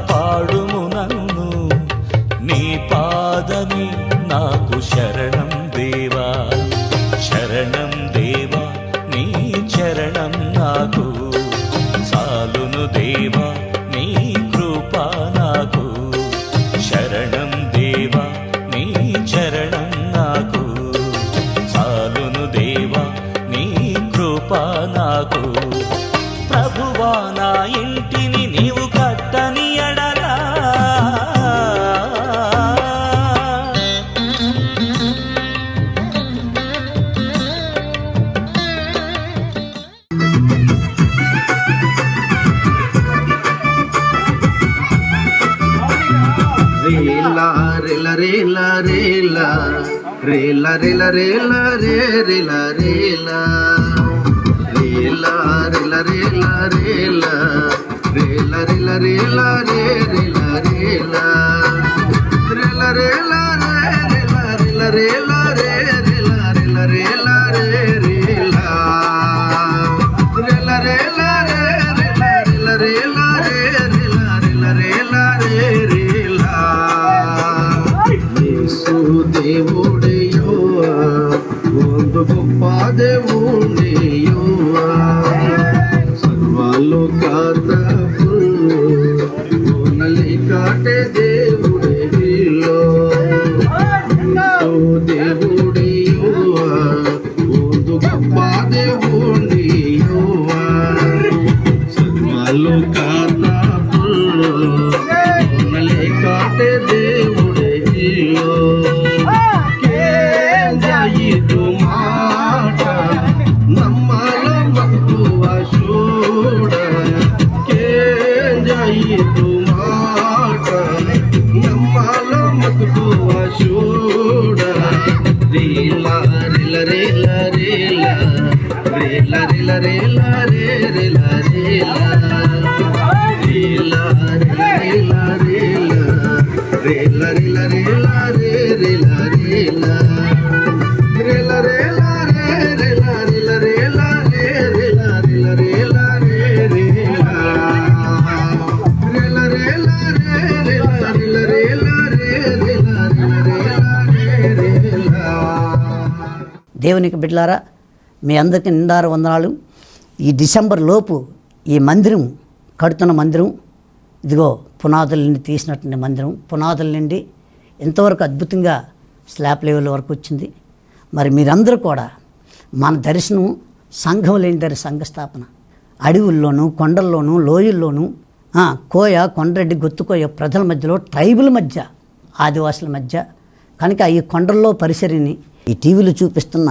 కాపాడుము నన్ను. నీ పాదమి దేవునికి మీ అందరికీ నిండారు వందనాలు. ఈ డిసెంబర్ లోపు ఈ మందిరం కడుతున్న మందిరం ఇదిగో పునాదుల నుండి తీసినటువంటి మందిరం పునాదుల నుండి ఇంతవరకు అద్భుతంగా స్లాబ్ లెవెల్ వరకు వచ్చింది. మరి మీరందరూ కూడా మన దర్శనం సంఘం లేని దరి సంఘ స్థాపన అడవుల్లోనూ కొండల్లోనూ లోయల్లోనూ కోయ కొండరెడ్డి గుత్తుకోయ ప్రజల మధ్యలో ట్రైబుల్ మధ్య ఆదివాసుల మధ్య కనుక ఈ కొండల్లో పరిసరిని ఈ టీవీలో చూపిస్తున్న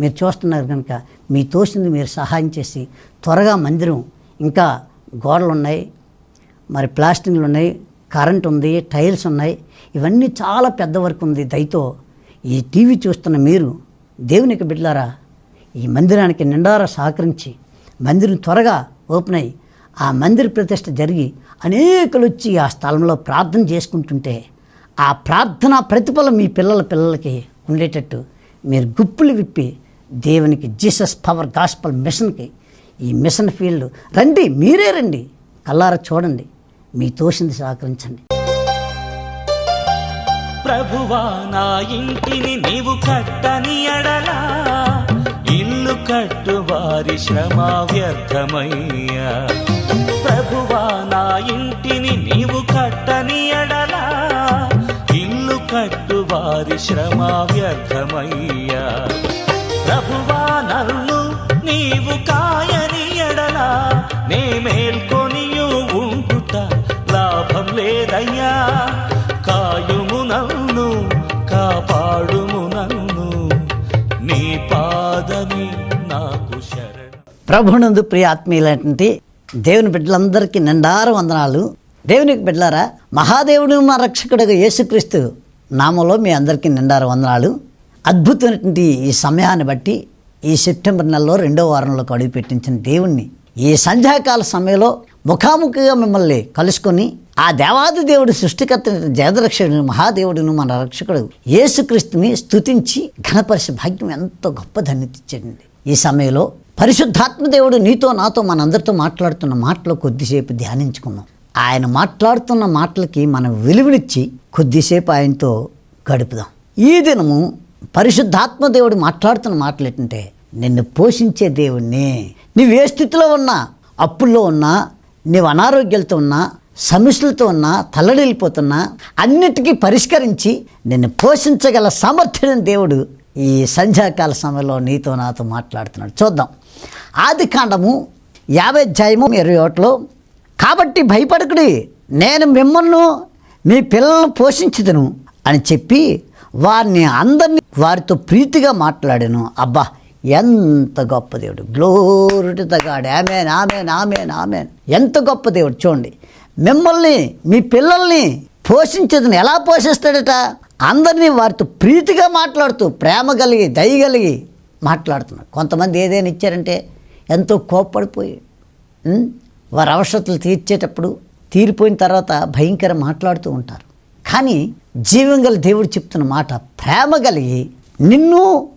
మీరు చూస్తున్నారు కనుక మీ తోసింది మీరు సహాయం చేసి త్వరగా మందిరం ఇంకా గోడలు ఉన్నాయి మరి ప్లాస్టింగ్లు ఉన్నాయి కరెంట్ ఉంది టైల్స్ ఉన్నాయి ఇవన్నీ చాలా పెద్ద వర్క్ ఉంది దయతో ఈ టీవీ చూస్తున్న మీరు దేవునికి బిడ్లారా ఈ మందిరానికి నిండారా సహకరించి మందిరం త్వరగా ఓపెన్ అయ్యి ఆ మందిర ప్రతిష్ట జరిగి అనేకులు వచ్చి ఆ స్థలంలో ప్రార్థన చేసుకుంటుంటే ఆ ప్రార్థన ప్రతిఫలం మీ పిల్లల పిల్లలకి ఉండేటట్టు మీరు గుప్పులు విప్పి దేవునికి జీసస్ పవర్ గాస్పల్ మిషన్కి ఈ మిషన్ ఫీల్డ్ రండి మీరే రండి కల్లార చూడండి మీ తోసింది సహకరించండి. ప్రభువా నా ఇంటిని నీవు కట్టని అడలా ఇల్లు కట్టు వారి శ్రమ వ్యర్థమయ్యా. ప్రభువా నా ఇంటిని నీవు కట్టని అడలా ఇల్లు కట్టు వారి శ్రమ వ్యర్థమయ్యా. ప్రభువా నన్ను నీవు కాయని ఎడలా నే మేల్కొనియు ఉంటుట లాభం లేదయ్యా. కాయుము నన్ను కాపాడుము నన్ను నీ పాదని నాకు శరణ. ప్రభునందు ప్రియ దేవుని బిడ్డలందరికీ నిండార వందనాలు. దేవునికి బిడ్డలారా మహాదేవుడు మా రక్షకుడు యేసుక్రీస్తు నామంలో మీ అందరికీ నిండార వందనాలు. అద్భుతమైనటువంటి ఈ సమయాన్ని బట్టి ఈ సెప్టెంబర్ నెలలో రెండో వారంలోకి అడుగు పెట్టించిన దేవుణ్ణి ఈ సంధ్యాకాల సమయంలో ముఖాముఖిగా మిమ్మల్ని కలుసుకొని ఆ దేవాది దేవుడు సృష్టికర్త జగదరక్షకుడు మహాదేవుడును మన రక్షకుడు యేసుక్రీస్తుని స్తుతించి ఘనపరిశ భాగ్యం ఎంతో గొప్ప ధన్యత ఈ సమయంలో పరిశుద్ధాత్మ దేవుడు నీతో నాతో మనందరితో మాట్లాడుతున్న మాటలు కొద్దిసేపు ధ్యానించుకుందాం. ఆయన మాట్లాడుతున్న మాటలకి మనం విలువనిచ్చి కొద్దిసేపు ఆయనతో గడుపుదాం. ఈ దినము పరిశుద్ధాత్మ దేవుడు మాట్లాడుతున్న మాటలు ఏంటంటే నిన్ను పోషించే దేవుణ్ణి. నువ్వు ఏ స్థితిలో ఉన్నా అప్పుల్లో ఉన్నా నీవు అనారోగ్యాలతో ఉన్నా సమస్యలతో ఉన్నా తల్లడిల్లిపోతున్నా అన్నిటికీ పరిష్కరించి నిన్ను పోషించగల సామర్థ్యం దేవుడు ఈ సంధ్యాకాల సమయంలో నీతో నాతో మాట్లాడుతున్నాడు. చూద్దాం. ఆది కాండము యాభై అధ్యాయము ఇరవై ఒకటిలో కాబట్టి భయపడకుడి నేను మిమ్మల్ని మీ పిల్లలను పోషించుదును అని చెప్పి వారిని అందరినీ వారితో ప్రీతిగా మాట్లాడాను. అబ్బా ఎంత గొప్ప దేవుడు. గ్లోరిటి తగాడు ఆమెన్ ఆమెన్ ఆమెన్ ఆమెన్ ఎంత గొప్ప దేవుడు. చూడండి మిమ్మల్ని మీ పిల్లల్ని పోషించదును ఎలా పోషిస్తాడట? అందరినీ వారితో ప్రీతిగా మాట్లాడుతూ ప్రేమ కలిగి దయ కలిగి మాట్లాడుతున్నారు కొంతమంది ఏదైనా ఇచ్చారంటే ఎంతో కోప్పడిపోయి వారి అవసరతలు తీర్చేటప్పుడు తీరిపోయిన తర్వాత భయంకర మాట్లాడుతూ ఉంటారు. కానీ జీవం గల దేవుడు చెప్తున్న మాట ప్రేమ కలిగి నిన్ను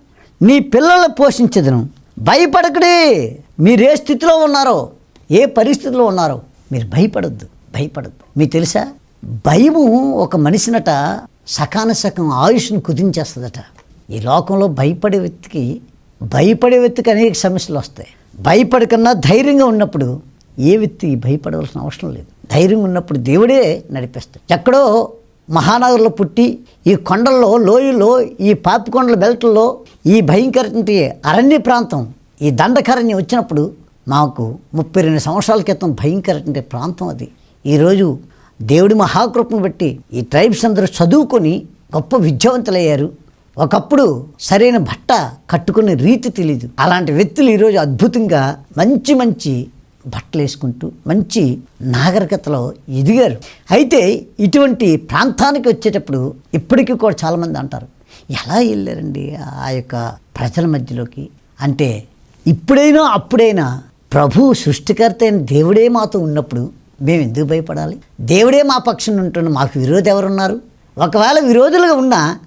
నీ పిల్లలు పోషించదును. భయపడకడే. మీరు ఏ స్థితిలో ఉన్నారో ఏ పరిస్థితిలో ఉన్నారో మీరు భయపడొద్దు భయపడద్దు. మీకు తెలుసా? భయము ఒక మనిషినట సకాన సకం ఆయుష్ను కుదించేస్తుందట. ఈ లోకంలో భయపడే వ్యక్తికి భయపడే వ్యక్తికి అనేక సమస్యలు వస్తాయి. భయపడకన్నా ధైర్యంగా ఉన్నప్పుడు ఏ వ్యక్తి భయపడవలసిన అవసరం లేదు. ధైర్యం ఉన్నప్పుడు దేవుడే నడిపిస్తాడు. ఎక్కడో మహానగర్లో పుట్టి ఈ కొండల్లో లోయలో ఈ పాపికొండల బెల్ట్లో ఈ భయంకరటువంటి అరణ్య ప్రాంతం ఈ దండకారణ్యం వచ్చినప్పుడు మాకు ముప్పై రెండు సంవత్సరాల క్రితం భయంకరటువంటి ప్రాంతం అది. ఈరోజు దేవుడి మహాకృపను బట్టి ఈ ట్రైబ్స్ అందరూ చదువుకొని గొప్ప విద్యావంతులయ్యారు. ఒకప్పుడు సరైన బట్ట కట్టుకునే రీతి తెలీదు. అలాంటి వ్యక్తులు ఈరోజు అద్భుతంగా మంచి మంచి బట్టలు వేసుకుంటూ మంచి నాగరికతలో ఎదిగారు. అయితే ఇటువంటి ప్రాంతానికి వచ్చేటప్పుడు ఇప్పటికీ కూడా చాలామంది అంటారు ఎలా వెళ్ళారండి ఆ యొక్క ప్రజల మధ్యలోకి? అంటే ఇప్పుడైనా అప్పుడైనా ప్రభు సృష్టికర్త అయిన దేవుడే మాతో ఉన్నప్పుడు మేము ఎందుకు భయపడాలి? దేవుడే మా పక్షం ఉంటున్న మాకు విరోధి ఎవరున్నారు? ఒకవేళ విరోధులుగా ఉన్నా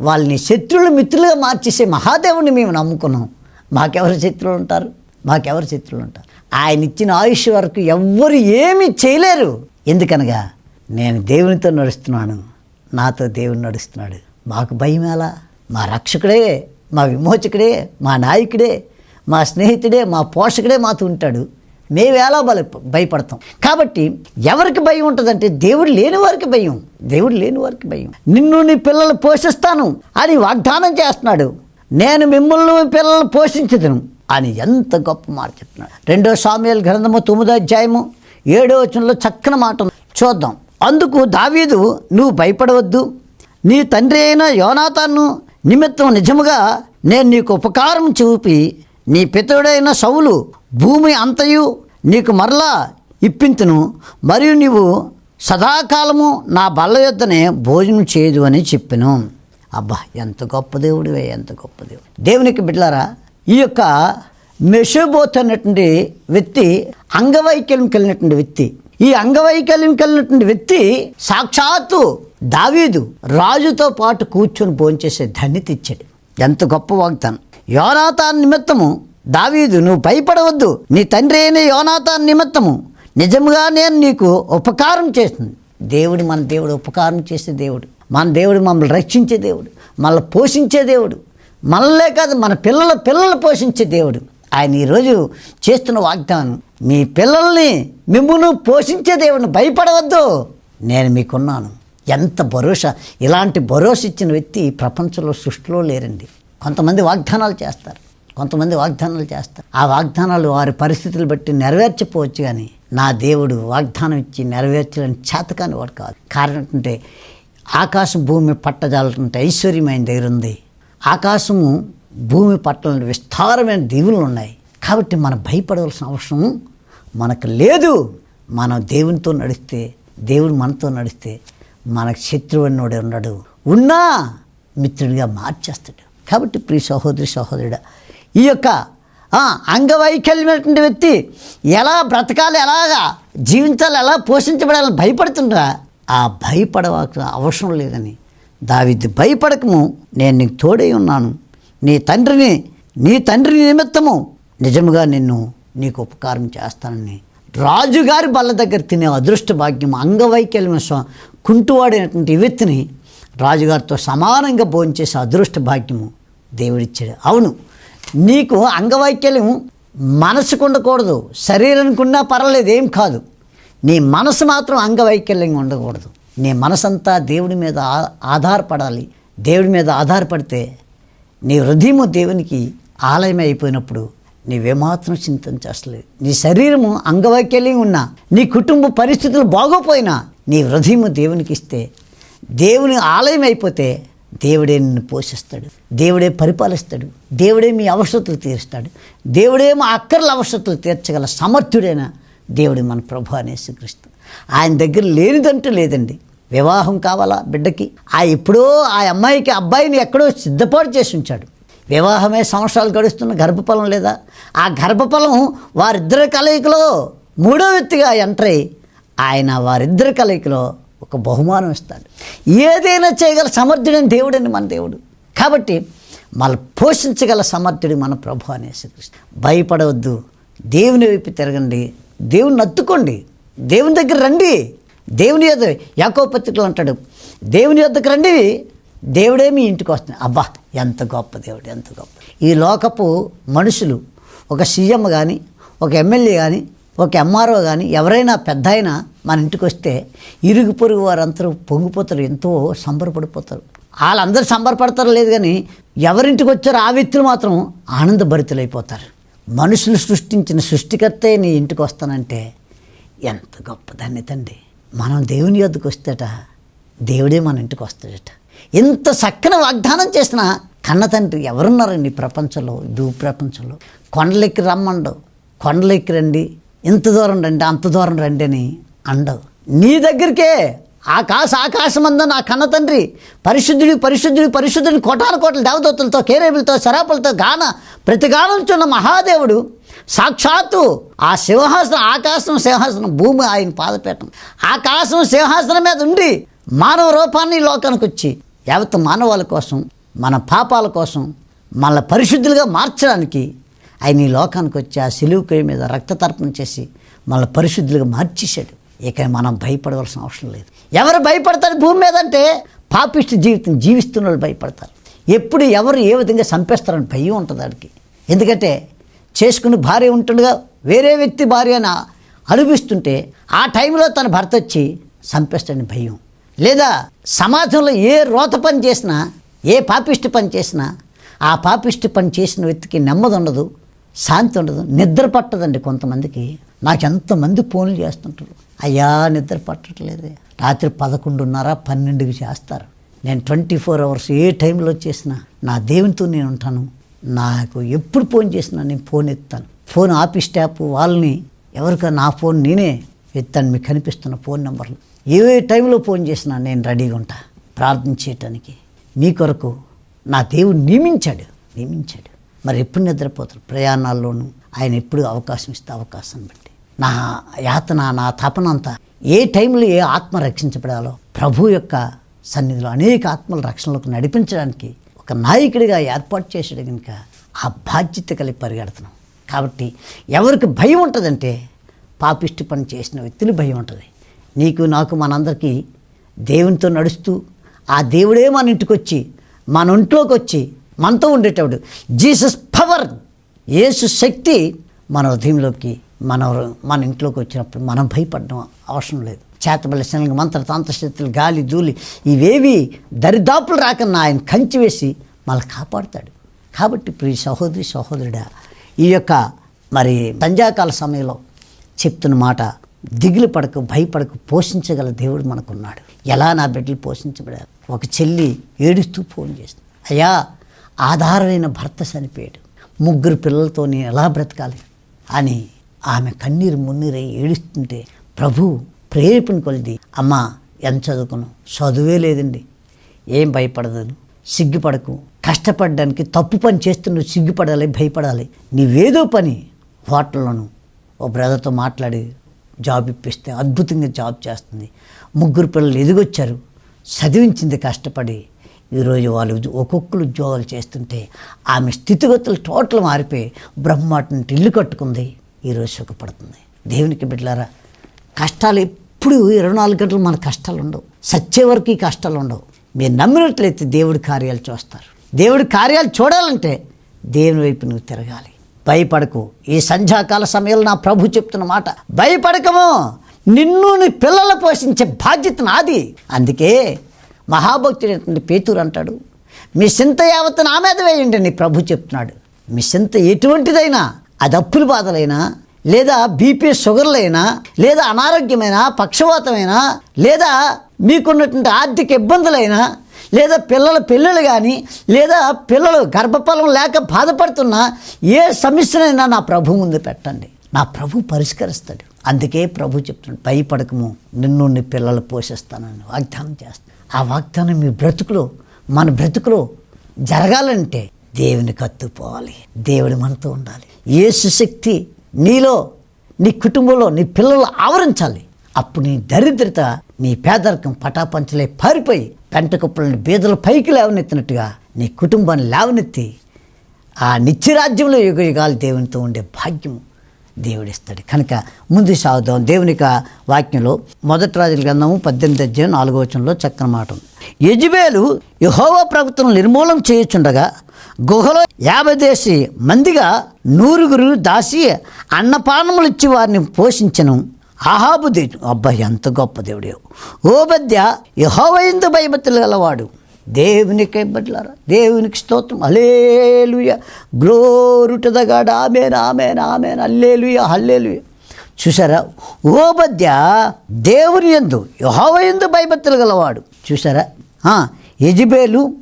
వాళ్ళని శత్రువులు మిత్రులుగా మార్చేసే మహాదేవుని మేము నమ్ముకున్నాం. మాకెవరు శత్రువులు ఉంటారు? మాకెవరు శత్రువులు ఉంటారు? ఆయన ఇచ్చిన ఆయుష్ వరకు ఎవ్వరు ఏమీ చేయలేరు. ఎందుకనగా నేను దేవునితో నడుస్తున్నాను. నాతో దేవుని నడుస్తున్నాడు. మాకు భయం ఎలా? మా రక్షకుడే మా విమోచకుడే మా నాయకుడే మా స్నేహితుడే మా పోషకుడే మాతో ఉంటాడు. మేము ఎలా బల భయపడతాం? కాబట్టి ఎవరికి భయం ఉంటుందంటే దేవుడు లేని వారికి భయం. దేవుడు లేని వారికి భయం. నిన్ను నీ పిల్లలు పోషిస్తాను అని వాగ్దానం చేస్తున్నాడు. నేను మిమ్మల్ని మీ పిల్లలను పోషించదును. అని ఎంత గొప్ప మాట చెప్తున్నాడు. రెండో సామ్యాల గ్రంథము తొమ్మిదో అధ్యాయము ఏడో వచనంలో చక్కని మాట చూద్దాం. అందుకు దావీదు నువ్వు భయపడవద్దు. నీ తండ్రి అయిన యోనాతాను నిమిత్తం నిజముగా నేను నీకు ఉపకారం చూపి నీ పితరుడైన సౌలు భూమి అంతయు నీకు మరలా ఇప్పింతును. మరియు నీవు సదాకాలము నా బల్ల యొద్దనే భోజనం చేయదు అని చెప్పాను. అబ్బా ఎంత గొప్ప దేవుడివే ఎంత గొప్ప దేవుడు. దేవునికి బిడ్డలారా ఈ యొక్క మెషోబోత్ అనేటువంటి వ్యక్తి అంగవైకల్యం కలిగినటువంటి వ్యక్తి. ఈ అంగవైకల్యం కలిగినటువంటి వ్యక్తి సాక్షాత్తు దావీదు రాజుతో పాటు కూర్చొని భోంచేసే ధన్యత ఇచ్చాడు. ఎంత గొప్ప వాగ్దానం. యోనాతాన్ నిమిత్తము దావీదు నువ్వు భయపడవద్దు. నీ తండ్రి అయిన యోనాతాన్ నిమిత్తము నిజముగా నేను నీకు ఉపకారం చేస్తుంది. దేవుడు మన దేవుడు ఉపకారం చేసే దేవుడు. మన దేవుడు మమ్మల్ని రక్షించే దేవుడు మనల్ని పోషించే దేవుడు. మనలే కాదు మన పిల్లల పిల్లలు పోషించే దేవుడు. ఆయన ఈరోజు చేస్తున్న వాగ్దానం మీ పిల్లల్ని మిమ్మును పోషించే దేవుడిని భయపడవద్దు. నేను మీకున్నాను. ఎంత భరోసా ఇలాంటి భరోసా ఇచ్చిన వ్యక్తి ప్రపంచంలో సృష్టిలో లేరండి. కొంతమంది వాగ్దానాలు చేస్తారు. కొంతమంది వాగ్దానాలు చేస్తారు. ఆ వాగ్దానాలు వారి పరిస్థితులు బట్టి నెరవేర్చపోవచ్చు కానీ నా దేవుడు వాగ్దానం ఇచ్చి నెరవేర్చలేని చేతకాని వాడు కాదు. కారణం అంటే ఆకాశం భూమి పట్టజాలంటే ఐశ్వర్యమైన దగ్గర ఉంది. ఆకాశము భూమి పట్ల విస్తారమైన దీవులు ఉన్నాయి. కాబట్టి మనం భయపడవలసిన అవసరం మనకు లేదు. మనం దేవునితో నడిస్తే దేవుడు మనతో నడిస్తే మనకు శత్రువు ఉన్నాడు ఉన్నా మిత్రుడిగా మార్చేస్తాడు. కాబట్టి ప్రియ సహోదరి సహోదరుడు ఈ యొక్క అంగవైకల్యమైనటువంటి వ్యక్తి ఎలా బ్రతకాలి ఎలాగా జీవించాలి ఎలా పోషించబడాలని భయపడుతుండ్రా ఆ భయపడవలసిన అవసరం లేదని దావిద్దు భయపడకము నేను నీకు తోడై ఉన్నాను. నీ తండ్రిని నీ తండ్రి నిమిత్తము నిజముగా నిన్ను నీకు ఉపకారం చేస్తానని. రాజుగారి బల్ల దగ్గర తినే అదృష్ట భాగ్యం అంగవైకల్యం కుంటువాడైనటువంటి వ్యక్తిని రాజుగారితో సమానంగా భోంచేసే అదృష్ట భాగ్యము దేవుడిచ్చాడు. అవును నీకు అంగవైకల్యం మనసుకు ఉండకూడదు శరీరానికి ఉన్నా పర్వాలేదు ఏం కాదు. నీ మనసు మాత్రం అంగవైకల్యంగా ఉండకూడదు. నీ మనసంతా దేవుడి మీద ఆధారపడాలి. దేవుడి మీద ఆధారపడితే నీ హృదయము దేవునికి ఆలయం అయిపోయినప్పుడు నీవేమాత్రం చింతించలేదు నీ శరీరము అంగవైకల్యం ఉన్నా నీ కుటుంబ పరిస్థితులు బాగోపోయినా నీ హృదయము దేవునికి ఇస్తే దేవుని ఆలయం అయిపోతే దేవుడే నిన్ను పోషిస్తాడు. దేవుడే పరిపాలిస్తాడు. దేవుడే మీ అవసరతలు తీరుస్తాడు. దేవుడే మా అక్కర్ల అవసరతలు తీర్చగల సమర్థుడైన దేవుడు మన ప్రభు అనేసుక్రీస్తు ఆయన దగ్గర లేనిదంటూ లేదండి. వివాహం కావాలా బిడ్డకి? ఆ ఎప్పుడో ఆ అమ్మాయికి అబ్బాయిని ఎక్కడో సిద్ధపాటు చేసి ఉంచాడు. వివాహమే సంవత్సరాలు గడుస్తున్న గర్భఫలం లేదా? ఆ గర్భఫలం వారిద్దరి కలయికలో మూడో వ్యక్తిగా ఎంటర్ అయ్యి ఆయన వారిద్దరి కలయికలో ఒక బహుమానం ఇస్తాడు. ఏదైనా చేయగల సమర్థుడని దేవుడని మన దేవుడు. కాబట్టి మన పోషించగల సమర్థుడు మన ప్రభు అనేసి భయపడవద్దు. దేవుని వైపు తిరగండి. దేవుని నత్తుకోండి దేవుని దగ్గర రండి. దేవుని యొద్ యాకో పత్రికలు అంటాడు దేవుని యొద్దకు రండి దేవుడే మీ ఇంటికి వస్తుంది అబ్బా ఎంత గొప్ప దేవుడు ఎంత గొప్ప. ఈ లోకపు మనుషులు ఒక సీఎం కానీ ఒక ఎమ్మెల్యే కానీ ఒక ఎంఆర్ఓ కానీ ఎవరైనా పెద్ద అయినా మన ఇంటికి వస్తే ఇరుగు పొరుగు వారందరూ పొంగిపోతారు ఎంతో సంబరపడిపోతారు. వాళ్ళందరూ సంబరపడతారు లేదు కానీ ఎవరింటికి వచ్చారో ఆ వ్యక్తులు మాత్రం ఆనందభరితులైపోతారు. మనుషులు సృష్టించిన సృష్టికర్తే నీ ఇంటికి వస్తానంటే ఎంత గొప్ప ధన్యతండి మనం దేవుని యొద్దకు వస్తేట దేవుడే మన ఇంటికి వస్తాడట. ఇంత చక్కని వాగ్దానం చేసిన కన్న తండ్రి ఎవరున్నారండి ప్రపంచంలో భూ ప్రపంచంలో కొండలెక్కి రమ్మండు కొండలెక్కి రండి. ఇంత దూరం రండి అంత దూరం రండి అని అండవు. నీ దగ్గరికే ఆకాశ ఆకాశం ఆకాశమంద నా కన్న తండ్రి పరిశుద్ధుడి పరిశుద్ధుడి పరిశుద్ధుని కోటాను కోటల దేవదత్తులతో కేరేబులతో శరాపులతో గాన ప్రతి గానంచున్న మహాదేవుడు సాక్షాత్తు ఆ సింహాసనం ఆకాశం సింహాసనం భూమి ఆయన పాదపీఠం. ఆకాశం సింహాసనం మీద ఉండి మానవ రూపాన్ని ఈ లోకానికి వచ్చి యావత్ మానవాల కోసం మన పాపాల కోసం మన పరిశుద్ధులుగా మార్చడానికి ఆయన ఈ లోకానికి వచ్చి ఆ సిలువుకై మీద రక్తతర్పణ చేసి మన పరిశుద్ధులుగా మార్చేశాడు. ఇక మనం భయపడవలసిన అవసరం లేదు. ఎవరు భయపడతారు భూమి మీద అంటే పాపిష్టి జీవితం జీవిస్తున్న వాళ్ళు భయపడతారు. ఎప్పుడు ఎవరు ఏ విధంగా చంపేస్తారని భయం ఉంటుంది వాడికి ఎందుకంటే చేసుకుని భార్య ఉంటుండగా వేరే వ్యక్తి భార్యను అనుభవిస్తుంటే ఆ టైంలో తన భర్త వచ్చి చంపేస్తాడని భయం. లేదా సమాజంలో ఏ రోత పని చేసినా ఏ పాపిష్టి పని చేసినా ఆ పాపిష్టి పని చేసిన వ్యక్తికి నెమ్మది ఉండదు శాంతి ఉండదు నిద్ర పట్టదండి కొంతమందికి. నాకు ఎంతమంది ఫోన్లు చేస్తుంటారు. అయ్యా నిద్ర పట్టట్లేదు. రాత్రి పదకొండున్నర పన్నెండుకి చేస్తారు. నేను ట్వంటీ ఫోర్ అవర్స్ ఏ టైంలో చేసినా నా దేవునితో నేను ఉంటాను. నాకు ఎప్పుడు ఫోన్ చేసినా నేను ఫోన్ ఎత్తాను. ఫోన్ ఆఫీస్ స్టాఫ్ వాళ్ళని ఎవరికైనా నా ఫోన్ నేనే ఎత్తాను. మీకు కనిపిస్తున్న ఫోన్ నెంబర్లు. ఏ టైంలో ఫోన్ చేసినా నేను రెడీగా ఉంటా. ప్రార్థన చేయటానికి. మీ కొరకు నా దేవుడు నియమించాడు. నియమించాడు. మరి ఎప్పుడు నిద్రపోతారు? ప్రయాణాల్లోనూ ఆయన ఎప్పుడు అవకాశం ఇస్తే అవకాశం బట్టి. నా యాతన నా తపన అంతా ఏ టైంలో ఏ ఆత్మ రక్షించబడాలో ప్రభు యొక్క సన్నిధిలో అనేక ఆత్మల రక్షణలకు నడిపించడానికి ఒక నాయకుడిగా ఏర్పాటు చేసాడు కనుక ఆ బాధ్యత కలిగి పరిగెడుతున్నాం. కాబట్టి ఎవరికి భయం ఉంటుందంటే పాపిష్టి పని చేసిన వ్యక్తులు భయం ఉంటుంది. నీకు నాకు మనందరికీ దేవునితో నడుస్తూ ఆ దేవుడే మన ఇంటికి వచ్చి మన ఒంట్లోకి వచ్చి మనతో ఉండేటప్పుడు జీసస్ పవర్ యేసు శక్తి మన హృదయంలోకి మన మన ఇంట్లోకి వచ్చినప్పుడు మనం భయపడడం అవసరం లేదు. చేతబల శనగ మంత్ర తంత్రశక్తులు గాలి ధూళి ఇవేవి దరిదాపులు రాకన్నా ఆయన కంచి వేసి మళ్ళీ కాపాడుతాడు. కాబట్టి ప్రియ సహోదరి సహోదరుడా ఈ యొక్క మరి సంధ్యాకాల సమయంలో చెప్తున్న మాట దిగులు పడకు భయపడకు పోషించగల దేవుడు మనకున్నాడు. ఎలా నా బిడ్డలు పోషించబడారు? ఒక చెల్లి ఏడుస్తూ ఫోన్ చేస్తుంది. అయ్యా ఆధారమైన భర్త చనిపోయాడు. ముగ్గురు పిల్లలతో నేను ఎలా బ్రతకాలి? అని ఆమె కన్నీరు మున్నీరై ఏడుస్తుంటే ప్రభు ప్రేరేపణ కొలిది. అమ్మా ఎంత చదువుకును చదువే లేదండి. ఏం భయపడదు సిగ్గుపడకు. కష్టపడడానికి తప్పు పని చేస్తూ నువ్వు సిగ్గుపడాలి భయపడాలి. నీవేదో పని హోటల్లోను. ఓ బ్రదర్తో మాట్లాడి జాబ్ ఇప్పిస్తే అద్భుతంగా జాబ్ చేస్తుంది. ముగ్గురు పిల్లలు ఎదిగొచ్చారు. చదివించింది కష్టపడి. ఈరోజు వాళ్ళు ఒక్కొక్కరు ఉద్యోగాలు చేస్తుంటే ఆమె స్థితిగతులు టోటల్ మారిపోయి బ్రహ్మాటం ఇల్లు కట్టుకుంది. ఈరోజు సుఖపడుతుంది. దేవునికి బిడ్డలారా కష్టాలు ఎప్పుడు ఇరవై నాలుగు గంటలు మన కష్టాలు ఉండవు సచ్చే వరకు ఈ కష్టాలు ఉండవు మీరు నమ్మినట్లయితే దేవుడి కార్యాలు చూస్తారు. దేవుడి కార్యాలు చూడాలంటే దేవుని వైపు నువ్వు తిరగాలి. భయపడకు. ఈ సంధ్యాకాల సమయంలో నా ప్రభు చెప్తున్న మాట భయపడకము. నిన్ను నీ పిల్లలు పోషించే బాధ్యత నాది. అందుకే మహాభక్తుడైనటువంటి పేతురు అంటాడు మీ చింత యావత్తు నా మీద వేయండి అని ప్రభు చెప్తున్నాడు. మీ చింత ఎటువంటిదైనా అది అప్పుల బాధలైనా లేదా బీపీ షుగర్లైనా లేదా అనారోగ్యమైన పక్షవాతమైనా లేదా మీకున్నటువంటి ఆర్థిక ఇబ్బందులైనా లేదా పిల్లల పెళ్ళిళ్ళు కానీ లేదా పిల్లలు గర్భఫలం లేక బాధపడుతున్నా ఏ సమస్యనైనా నా ప్రభు ముందు పెట్టండి. నా ప్రభు పరిష్కరిస్తాడు. అందుకే ప్రభు చెప్తున్నాడు భయపడకము నిన్ను నీ పిల్లలు పోషిస్తానని వాగ్దానం చేస్తాను ఆ వాగ్దానం మీ బ్రతుకులో మన బ్రతుకులో జరగాలంటే దేవుని కత్తుపోవాలి. దేవుడి మనతో ఉండాలి. యేసు శక్తి నీలో నీ కుటుంబంలో నీ పిల్లలు ఆవరించాలి. అప్పుడు నీ దరిద్రత నీ పేదరికం పటాపంచలే పారిపోయి పెంట కుప్పలని బీదల పైకి లేవనెత్తినట్టుగా నీ కుటుంబాన్ని లేవనెత్తి ఆ నిత్యరాజ్యంలో యుగ యుగాలు దేవునితో ఉండే భాగ్యము. దేవుడిస్తాడు. కనుక ముందు సాగుదాం. దేవునిక వాక్యంలో మొదటి రాజుల గ్రంథము పద్దెనిమిది అధ్యాయం నాలుగో వచనంలో చక్కని మాట ఉంది. యజుబేలు యహోవా ప్రభుత్వం నిర్మూలం చేయుచుండగా గుహలో యాభై దేశి మందిగా నూరుగురు దాసి అన్నపానములు ఇచ్చి వారిని పోషించను. ఆహాబు దేవుడు. అబ్బాయి ఎంత గొప్ప దేవుడు. ఓబద్య యహోవైందు భయభక్తులు గలవాడు. దేవునికి బట్లారా. దేవునికి స్తోత్రం. Hallelujah glory to amen amen amen. Hallelujah hallelujah. చూసారా? ఓబద్య దేవుని ఎందు యహోవ ఎందు భయభక్తులు గలవాడు. చూసారా? యజుబేలు యజబేలు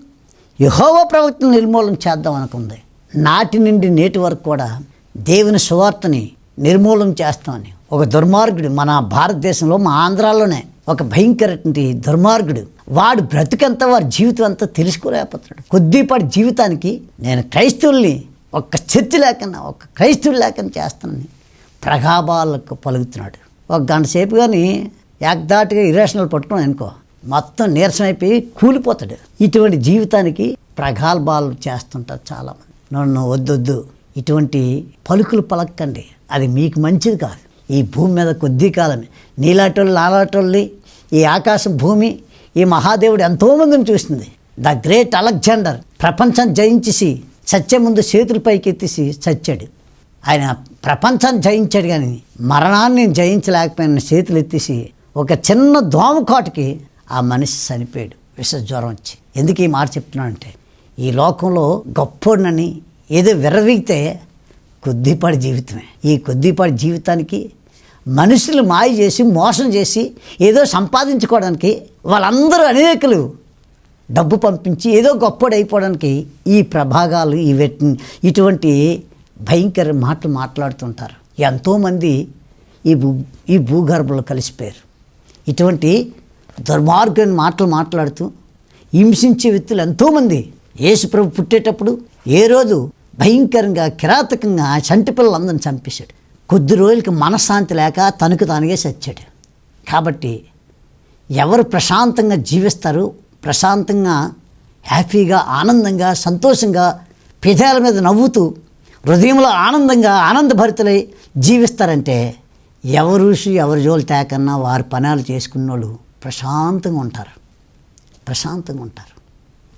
యహోవ ప్రవక్తను నిర్మూలన చేద్దాం అనుకుంది. నాటి నుండి నేటి వరకు కూడా దేవుని సువార్తని నిర్మూలన చేస్తామని. ఒక దుర్మార్గుడు మన భారతదేశంలో మా ఆంధ్రాలోనే ఒక భయంకరటువంటి దుర్మార్గుడు. వాడు బ్రతికంత వారి జీవితం అంతా తెలుసుకోలేకపోతున్నాడు. కొద్దిపాటి జీవితానికి నేను క్రైస్తవుల్ని ఒక్క చర్చి లేకన్నా ఒక క్రైస్తవులు లేకన్నా చేస్తానని ప్రగాభాలకు పలుకుతున్నాడు. ఒక గంట సేపు కానీ ఏకదాటిగా ఇరేషనల్ పట్టుకుని అనుకో మొత్తం నీరసం అయిపోయి కూలిపోతాడు. ఇటువంటి జీవితానికి ప్రగాల్భాలు చేస్తుంటారు చాలామంది. నన్ను వద్దొద్దు. ఇటువంటి పలుకులు పలకండి అది మీకు మంచిది కాదు. ఈ భూమి మీద కొద్ది కాలమే. నీలాటోళ్ళు నాలాటోళ్ళని ఈ ఆకాశం భూమి ఈ మహాదేవుడు ఎంతోమందిని చూసింది. ద గ్రేట్ అలెగ్జాండర్ ప్రపంచం జయించేసి చచ్చే ముందు చేతులు పైకి ఎత్తేసి చచ్చాడు. ఆయన ప్రపంచాన్ని జయించాడు కానీ మరణాన్ని జయించలేకపోయిన చేతులు ఎత్తేసి ఒక చిన్న దోమకాటుకి ఆ మనిషి చనిపోయాడు. విష జ్వరం వచ్చి. ఎందుకు ఈ మాట చెప్తున్నానంటే ఈ లోకంలో గొప్పోడినని ఏదో విర్రవీగితే కొద్దిపాటి జీవితమే. ఈ కొద్దిపాటి జీవితానికి మనుషులు మాయ చేసి మోసం చేసి ఏదో సంపాదించుకోవడానికి వాళ్ళందరూ అనేకులు డబ్బు పంపించి ఏదో గొప్పడు అయిపోవడానికి ఈ ప్రభాగాలు ఈ ఇటువంటి భయంకర మాటలు మాట్లాడుతుంటారు. ఎంతోమంది ఈ భూ ఈ భూగర్భంలో కలిసిపోయారు. ఇటువంటి దుర్మార్గమైన మాటలు మాట్లాడుతూ హింసించే వ్యక్తులు ఎంతోమంది. యేసుప్రభు పుట్టేటప్పుడు ఏ రోజు భయంకరంగా కిరాతకంగా చంటి పిల్లలందరిని చంపేశాడు. కొద్ది రోజులకి మనశ్శాంతి లేక తనకు తానుగా చచ్చాడు కాబట్టి ఎవరు ప్రశాంతంగా జీవిస్తారు ప్రశాంతంగా హ్యాపీగా ఆనందంగా సంతోషంగా పెదాల మీద నవ్వుతూ హృదయంలో ఆనందంగా ఆనందభరితులై జీవిస్తారంటే ఎవరు ఋషి ఎవరి జోలు తేకన్నా వారి పనాలు చేసుకున్న వాళ్ళు ప్రశాంతంగా ఉంటారు. ప్రశాంతంగా ఉంటారు.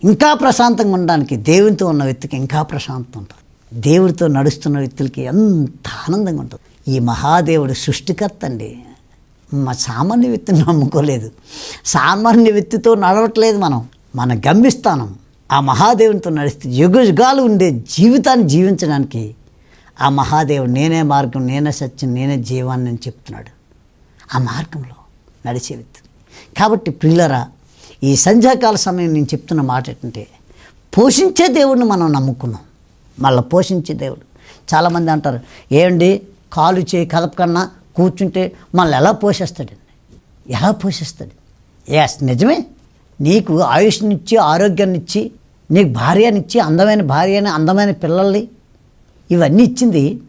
ఇంకా ప్రశాంతంగా ఉండడానికి దేవునితో ఉన్న వ్యక్తికి ఇంకా ప్రశాంతం ఉంటుంది. దేవుడితో నడుస్తున్న వ్యక్తులకి ఎంత ఆనందంగా ఉంటుంది. ఈ మహాదేవుడు సృష్టికర్త అండి. మా సామాన్య వ్యక్తిని నమ్ముకోలేదు. సామాన్య వ్యక్తితో నడవట్లేదు మనం. మన గమ్యస్థానం. ఆ మహాదేవునితో నడిస్తే యుగ యుగాలు ఉండే జీవితాన్ని జీవించడానికి ఆ మహాదేవుడు నేనే మార్గం నేనే సత్యం నేనే జీవాన్ని అని చెప్తున్నాడు. ఆ మార్గంలో నడిచే వ్యక్తి. కాబట్టి ప్రియులరా ఈ సంధ్యాకాల సమయం నేను చెప్తున్న మాట ఏంటంటే పోషించే దేవుడిని మనం నమ్ముకున్నాం. మళ్ళీ పోషించే దేవుడు. చాలామంది అంటారు ఏమండి కాలు చేయి కదపకన్నా కూర్చుంటే మళ్ళీ ఎలా పోషిస్తాడండి ఎలా పోషిస్తాడు? ఎస్ నిజమే. నీకు ఆయుష్నిచ్చి ఆరోగ్యాన్ని ఇచ్చి నీకు భార్యనిచ్చి అందమైన భార్యని అందమైన పిల్లల్ని ఇవన్నీ ఇచ్చింది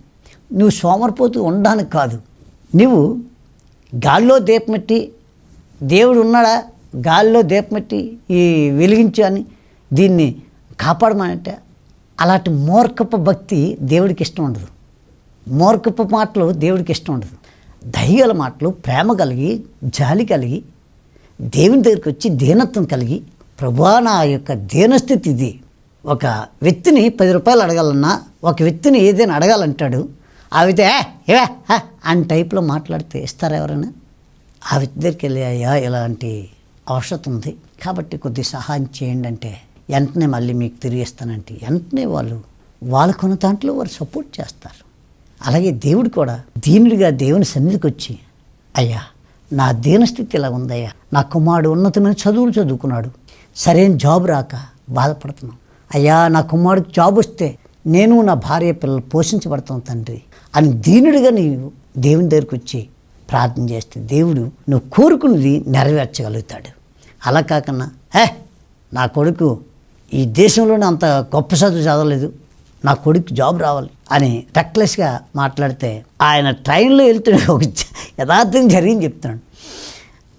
నువ్వు సోమరిపోతూ ఉండడానికి కాదు. నువ్వు గాల్లో దీపమెట్టి దేవుడు ఉన్నాడా? గాల్లో దీపమెట్టి ఈ వెలిగించు అని దీన్ని కాపాడమనంటే అలాంటి మూర్ఖపు భక్తి దేవుడికి ఇష్టం ఉండదు. మూర్ఖపు మాటలు దేవుడికి ఇష్టం ఉండదు. దయ్యాల మాటలు ప్రేమ కలిగి జాలి కలిగి దేవుని దగ్గరికి వచ్చి దీనత్వం కలిగి ప్రభా నా యొక్క దీనస్థితి ఇది. ఒక వ్యక్తిని పది రూపాయలు అడగాలన్నా ఒక వ్యక్తిని ఏదైనా అడగాలంటాడు ఆ వ్యక్తి ఏ ఏవే హ" అని టైప్లో మాట్లాడితే ఇస్తారా ఎవరైనా? ఆ వ్యక్తి దగ్గరికి వెళ్ళి అయ్యా ఇలాంటి అవసరం ఉంది. కాబట్టి కొద్ది సహాయం చేయండి అంటే వెంటనే మళ్ళీ మీకు తిరిగిస్తానంటే వెంటనే వాళ్ళు వాళ్ళకున్న దాంట్లో వారు సపోర్ట్ చేస్తారు. అలాగే దేవుడు కూడా దీనుడిగా దేవుని సన్నిధికి వచ్చి అయ్యా నా దీనస్థితి ఇలా ఉందయ్యా? నా కుమారుడు ఉన్నతమైన చదువులు చదువుకున్నాడు. సరైన జాబ్ రాక బాధపడుతున్నాం. అయ్యా నా కుమారుడికి జాబ్ వస్తే నేను నా భార్య పిల్లలు పోషించబడతాం తండ్రి అని దీనుడిగా నీవు దేవుని దగ్గరికి వచ్చి ప్రార్థన చేస్తే దేవుడు నువ్వు కోరుకున్నది నెరవేర్చగలుగుతాడు. అలా కాకుండా హే నా కొడుకు ఈ దేశంలోనే అంత గొప్ప చదువు చదవలేదు. నా కొడుకు జాబ్ రావాలి అని రెక్లెస్గా మాట్లాడితే ఆయన ట్రైన్లో వెళ్తూ ఒక యథార్థం జరిగింది చెప్తున్నాడు.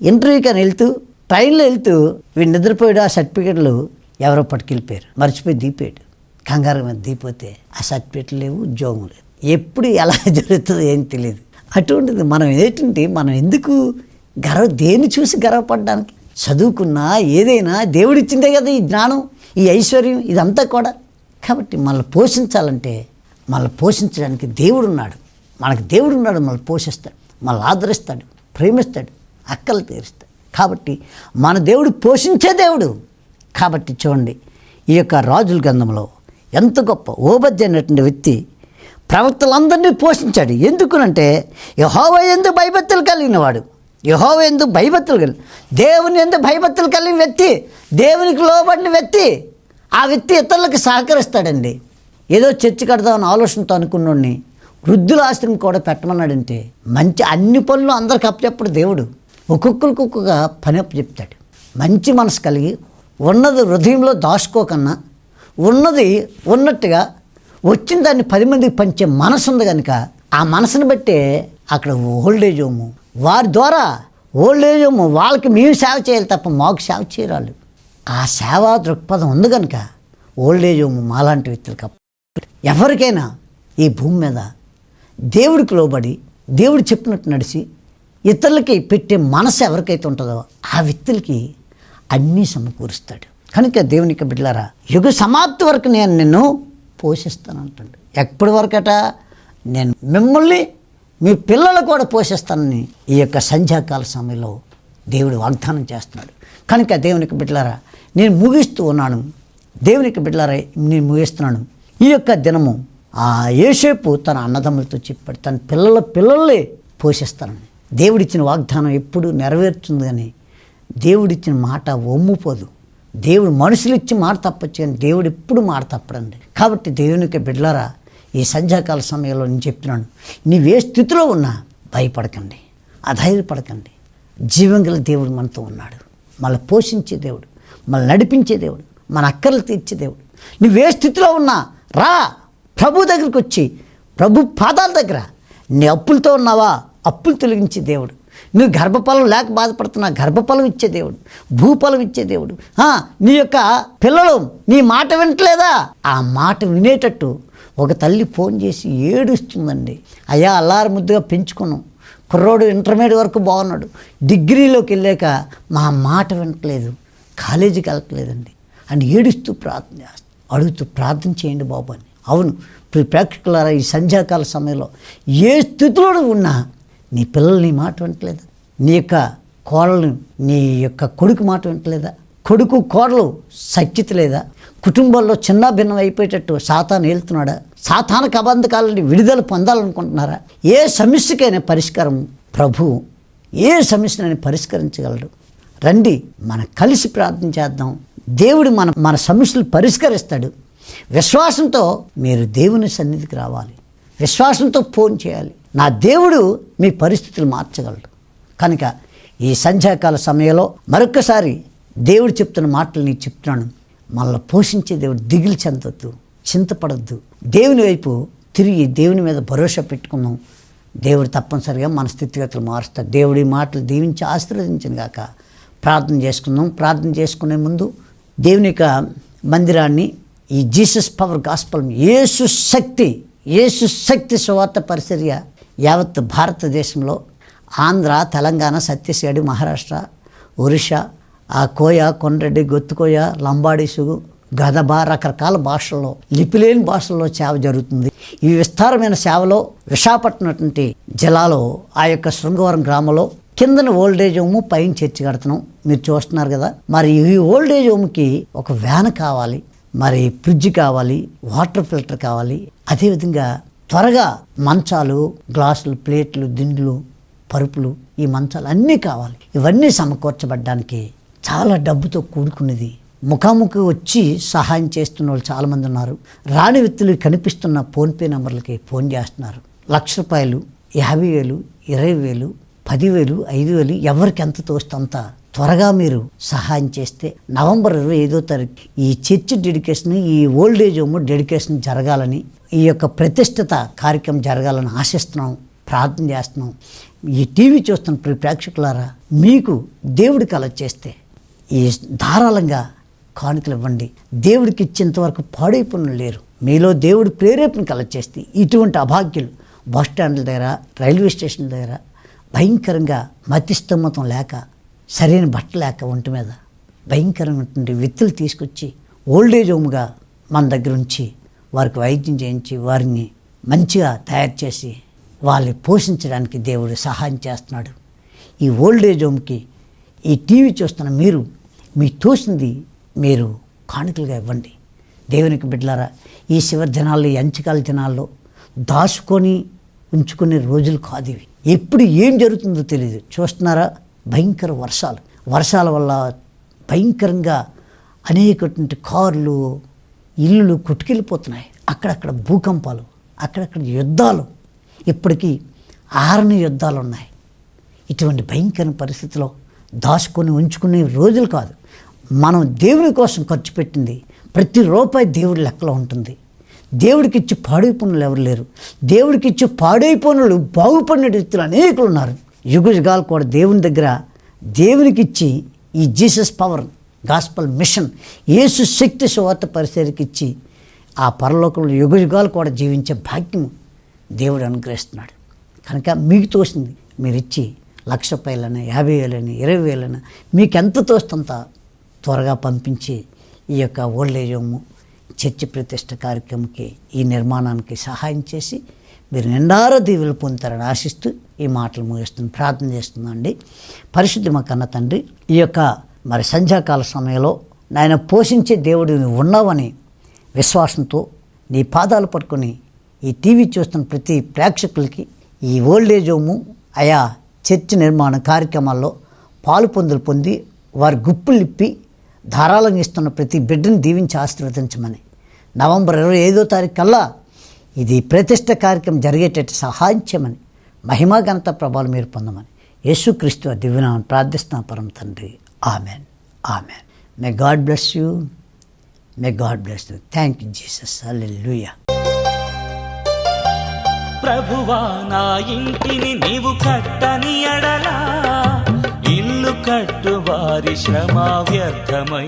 ఇంటర్వ్యూకి అని వెళ్తూ ట్రైన్లో వెళ్తూ వీడు నిద్రపోయాడు. ఆ సర్టిఫికెట్లు ఎవరో పట్టుకెళ్ళిపోయారు. మర్చిపోయి దీపాడు కంగారు మీద దీపోతే ఆ సర్టిఫికెట్లు లేవు ఉద్యోగం లేదు. ఎప్పుడు ఎలా జరుగుతుందో ఏం తెలియదు. అటువంటిది మనం ఏంటంటే మనం ఎందుకు గర్వ దేన్ని చూసి గర్వపడడానికి? చదువుకున్నా ఏదైనా దేవుడిచ్చిందే కదా ఈ జ్ఞానం. ఈ ఐశ్వర్యం ఇదంతా కూడా. కాబట్టి మనల్ని పోషించాలంటే మనల్ని పోషించడానికి దేవుడు ఉన్నాడు మనకు దేవుడు ఉన్నాడు మనల్ని పోషిస్తాడు. మనల్ని ఆదరిస్తాడు ప్రేమిస్తాడు అక్కలు తీరుస్తాడు. కాబట్టి మన దేవుడు పోషించే దేవుడు. కాబట్టి చూడండి ఈ యొక్క రాజుల గ్రంథంలో ఎంత గొప్ప ఓబద్య అనేటువంటి వ్యక్తి ప్రవక్తలందరినీ పోషించాడు. ఎందుకునంటే యహోవ ఎందు భయభక్తులు కలిగినవాడు. వాడు ఎందు భయభక్తులు కలిగి దేవుని ఎందు భయభక్తులు కలిగిన వ్యక్తి దేవునికి లోబడిన వ్యక్తి ఆ వ్యక్తి ఇతరులకు సహకరిస్తాడండి. ఏదో చర్చి కడదామని ఆలోచనతో అనుకున్నోడిని వృద్ధుల ఆశ్రమం కూడా పెట్టమన్నాడంటే మంచి అన్ని పనులు అందరికి అప్పచెప్పడు దేవుడు. ఒక్కొక్కరికి ఒక్కొక్క పని అప్పచెప్తాడు. మంచి మనసు కలిగి ఉన్నది హృదయంలో దాచుకోకన్నా ఉన్నది ఉన్నట్టుగా వచ్చిన దాన్ని పది మందికి పంచే మనసు ఉంది కనుక ఆ మనసుని బట్టే అక్కడ ఓల్డేజ్ హోము వారి ద్వారా ఓల్డ్ ఏజ్ వాళ్ళకి మేము సేవ చేయాలి తప్ప మాకు సేవ చేయరాలు ఆ సేవా దృక్పథం ఉంది కనుక ఓల్డ్ ఏజ్ మాలాంటి వ్యక్తులకు ఎవరికైనా ఈ భూమి మీద దేవుడికి లోబడి దేవుడు చెప్పినట్టు నడిచి ఇతరులకి పెట్టే మనసు ఎవరికైతే ఉంటుందో ఆ వ్యక్తులకి అన్నీ సమకూరుస్తాడు. కనుక దేవునికి బిడ్డలారా యుగ సమాప్తి వరకు నేను నిన్ను పోషిస్తానంటాడు. ఎప్పటి వరకట నేను మిమ్మల్ని మీ పిల్లలు కూడా పోషిస్తానని ఈ యొక్క సంధ్యాకాల సమయంలో దేవుడు వాగ్దానం చేస్తున్నాడు. కనుక దేవునికి బిడ్డలారా నేను ముగిస్తూ ఉన్నాను. దేవునికి బిడ్డలారా నేను ముగిస్తున్నాను. ఈ యొక్క దినము ఆ ఏసేపు తన అన్నదమ్ములతో చెప్పాడు తన పిల్లల పిల్లలే పోషిస్తానని. దేవుడిచ్చిన వాగ్దానం ఎప్పుడు నెరవేరుతుంది కానీ దేవుడిచ్చిన మాట ఒమ్ముపోదు దేవుడు మనుషులు ఇచ్చి మాట తప్పచ్చు కానీ దేవుడు ఎప్పుడు మాట తప్పడండి. కాబట్టి దేవునికి బిడ్డలారా ఈ సంధ్యాకాల సమయంలో నేను చెప్తున్నాను నీవే స్థితిలో ఉన్నా భయపడకండి అధైర్యపడకండి. జీవం గల దేవుడు మనతో ఉన్నాడు. మళ్ళీ పోషించే దేవుడు మళ్ళీ నడిపించే దేవుడు మన అక్కర్లు తీర్చే దేవుడు. నువ్వే స్థితిలో ఉన్నా రా ప్రభు దగ్గరికి వచ్చి ప్రభు పాదాల దగ్గర నీ అప్పులతో ఉన్నావా? అప్పులు తొలగించే దేవుడు. నువ్వు గర్భఫలం లేక బాధపడుతున్నా గర్భఫలం ఇచ్చే దేవుడు భూఫలం ఇచ్చే దేవుడు. నీ యొక్క పిల్లలు నీ మాట వింటలేదా? ఆ మాట వినేటట్టు ఒక తల్లి ఫోన్ చేసి ఏడుస్తుందండి. అయ్యా అల్లారు ముద్దుగా పెంచుకున్నాం. కుర్రోడు ఇంటర్మీడియట్ వరకు బాగున్నాడు. డిగ్రీలోకి వెళ్ళాక మా మాట వినట్లేదు. కాలేజీకి వెళ్ళట్లేదండి. అని ఏడుస్తూ ప్రార్థన చేస్తాం అడుగుతూ ప్రార్థన చేయండి బాబు అని. అవును ప్రేక్షకులారా ఈ సంధ్యాకాల సమయంలో ఏ స్థితిలో ఉన్నా నీ పిల్లలు నీ మాట వినట్లేదు? నీ యొక్క కోడలు నీ యొక్క కొడుకు మాట వింటలేదా కొడుకు కోడలు సఖ్యత లేదా? కుటుంబంలో చిన్న భిన్నం అయిపోయేటట్టు సాతాను వెళ్తున్నాడా సాతాన కబంధకాలని విడుదల పొందాలనుకుంటున్నారా? ఏ సమస్యకైనా పరిష్కారం? ప్రభు ఏ సమస్యనైనా పరిష్కరించగలడు. రండి మనం కలిసి ప్రార్థన చేద్దాం. దేవుడు మన మన సమస్యలు పరిష్కరిస్తాడు. విశ్వాసంతో మీరు దేవుని సన్నిధికి రావాలి. విశ్వాసంతో ఫోన్ చేయాలి. నా దేవుడు మీ పరిస్థితులు మార్చగలడు. కనుక ఈ సంధ్యాకాల సమయంలో మరొక్కసారి దేవుడు చెప్తున్న మాటలు నీకు చెప్తున్నాను. మళ్ళీ పోషించే దేవుడు దిగులు చెందొద్దు చింతపడద్దు. దేవుని వైపు తిరిగి దేవుని మీద భరోసా పెట్టుకుందాం. దేవుడు తప్పనిసరిగా మన స్థితిగతులు మారుస్తారు దేవుడి మాటలు దీవించి ఆశీర్వదించిన గాక. ప్రార్థన చేసుకున్నాం ప్రార్థన చేసుకునే ముందు దేవుని యొక్క మందిరాన్ని ఈ జీసస్ పవర్ గాస్పల్ యేసు శక్తి యేసు శక్తి సువార్త పరిచర్య యావత్ భారతదేశంలో ఆంధ్ర తెలంగాణ ఛత్తీస్గఢ్ మహారాష్ట్ర ఒరిషా ఆ కోయ కొండ్రెడ్డి గొత్తుకోయ లంబాడీసు గదబ రకరకాల భాషల్లో లిపిలేని భాషల్లో సేవ జరుగుతుంది. ఈ విస్తారమైన సేవలో విశాఖపట్నం జిల్లాలో ఆ యొక్క శృంగవరం గ్రామంలో కిందన ఓల్డేజ్ హోమ్ పైన చర్చి కడుతున్నాం. మీరు చూస్తున్నారు కదా. మరి ఈ ఓల్డేజ్ హోమ్కి ఒక వ్యాన్ కావాలి మరి ఫ్రిడ్జ్ కావాలి వాటర్ ఫిల్టర్ కావాలి. అదేవిధంగా త్వరగా మంచాలు గ్లాసులు ప్లేట్లు దిండ్లు పరుపులు ఈ మంచాలు అన్నీ కావాలి. ఇవన్నీ సమకూర్చబడ్డానికి చాలా డబ్బుతో కూడుకున్నది. ముఖాముఖి వచ్చి సహాయం చేస్తున్న వాళ్ళు చాలామంది ఉన్నారు. రాని వ్యక్తులు కనిపిస్తున్న ఫోన్పే నెంబర్లకి ఫోన్ చేస్తున్నారు. లక్ష రూపాయలు యాభై వేలు ఇరవై వేలు పదివేలు ఐదు వేలు ఎవరికి ఎంత తోస్తంత త్వరగా మీరు సహాయం చేస్తే నవంబర్ ఇరవై ఐదో తారీఖు ఈ చర్చ్ డెడికేషన్ ఈ ఓల్డ్ ఏజ్ హోమ్ డెడికేషన్ జరగాలని ఈ యొక్క ప్రతిష్ఠిత కార్యక్రమం జరగాలని ఆశిస్తున్నాం ప్రార్థన చేస్తున్నాం. ఈ టీవీ చూస్తున్న ప్రేక్షకులారా మీకు దేవుడి కల చేస్తే ఈ ధారాళంగా కానుకలు ఇవ్వండి. దేవుడికి ఇచ్చేంతవరకు పాడైపోయిన లేరు. మీలో దేవుడు ప్రేరేపణ కలచేస్తే ఇటువంటి అభాగ్యులు బస్ స్టాండ్ల దగ్గర రైల్వే స్టేషన్ల దగ్గర భయంకరంగా మతిస్తమ్మతం లేక సరైన బట్ట లేక ఒంటి మీద భయంకరమైనటువంటి విత్తులు తీసుకొచ్చి ఓల్డేజ్ హోమ్గా మన దగ్గర ఉంచి వారికి వైద్యం చేయించి వారిని మంచిగా తయారు చేసి వాళ్ళని పోషించడానికి దేవుడు సహాయం చేస్తున్నాడు. ఈ ఓల్డేజ్ హోమ్కి ఈ టీవీ చూస్తున్న మీరు మీకు తోసింది మీరు కానుకలుగా ఇవ్వండి. దేవునికి బిడ్డలారా ఈ శివరి దినాల్లో ఈ అంచకాల దినాల్లో దాచుకొని ఉంచుకునే రోజులు కాదు ఇవి. ఎప్పుడు ఏం జరుగుతుందో తెలియదు చూస్తున్నారా? భయంకర వర్షాలు. వర్షాల వల్ల భయంకరంగా అనేకటువంటి కార్లు ఇల్లులు కొట్టుకెళ్ళిపోతున్నాయి. అక్కడక్కడ భూకంపాలు అక్కడక్కడ యుద్ధాలు. ఇప్పటికీ ఆరని యుద్ధాలు ఉన్నాయి. ఇటువంటి భయంకర పరిస్థితిలో దాచుకొని ఉంచుకునే రోజులు కాదు. మనం దేవుని కోసం ఖర్చు పెట్టింది ప్రతి రూపాయి దేవుడి లెక్కలో ఉంటుంది. దేవుడికి ఇచ్చి పనులు ఎవరు లేరు. దేవుడికి ఇచ్చి పాడైపోయిన బాగుపడిన వ్యక్తులు అనేకులు ఉన్నారు. యుగజుగాలు కూడా దేవుని దగ్గర దేవునికి ఇచ్చి ఈ జీసస్ పవర్ గాస్పల్ మిషన్ యేసు శక్తి శువార్త పరిస్థితికి ఇచ్చి ఆ పరలోకంలో యుగజుగాలు కూడా జీవించే భాగ్యం దేవుడు అనుగ్రహిస్తున్నాడు. కనుక మీకు తోసింది మీరు ఇచ్చి లక్ష రూపాయలని యాభై వేలని ఇరవై వేలని మీకు ఎంత తోస్తుంత త్వరగా పంపించి ఈ యొక్క ఓల్డేజ్ హోము చర్చి ప్రతిష్ట కార్యక్రమంకి ఈ నిర్మాణానికి సహాయం చేసి మీరు నిండార దీవులు పొందుతారని ఆశిస్తూ ఈ మాటలు ముగిస్తుంది ప్రార్థన చేస్తుందండి పరిశుద్ధి మా కన్న తండ్రి ఈ యొక్క మరి సంధ్యాకాల సమయంలో నాయన పోషించే దేవుడు నువ్వు ఉన్నావని విశ్వాసంతో నీ పాదాలు పట్టుకొని ఈ టీవీ చూస్తున్న ప్రతి ప్రేక్షకులకి ఈ ఓల్డేజ్ హోము ఆయా చర్చి నిర్మాణ కార్యక్రమాల్లో పాలు పొందులు పొంది వారి గుప్పులు ఇప్పి ధారాళంగా ఇస్తున్న ప్రతి బిడ్డని దీవించి ఆశీర్వదించమని. నవంబర్ ఇరవై ఐదో తారీఖు కల్లా ఇది ప్రతిష్ట కార్యక్రమం జరిగేటట్టు సహాయం చేయమని మహిమా ఘనత ప్రభావం మీరు పొందమని. యేసుక్రీస్తు దివ్యనామని ప్రార్థిస్తున్నా పరం తండ్రి. Amen. Amen. May God bless you may God bless you thank you Jesus hallelujah ప్రభువా నా ఇంటిని నీవు కట్టని అడలా ఇల్లు కట్టు వారి శ్రమ వ్యర్థమై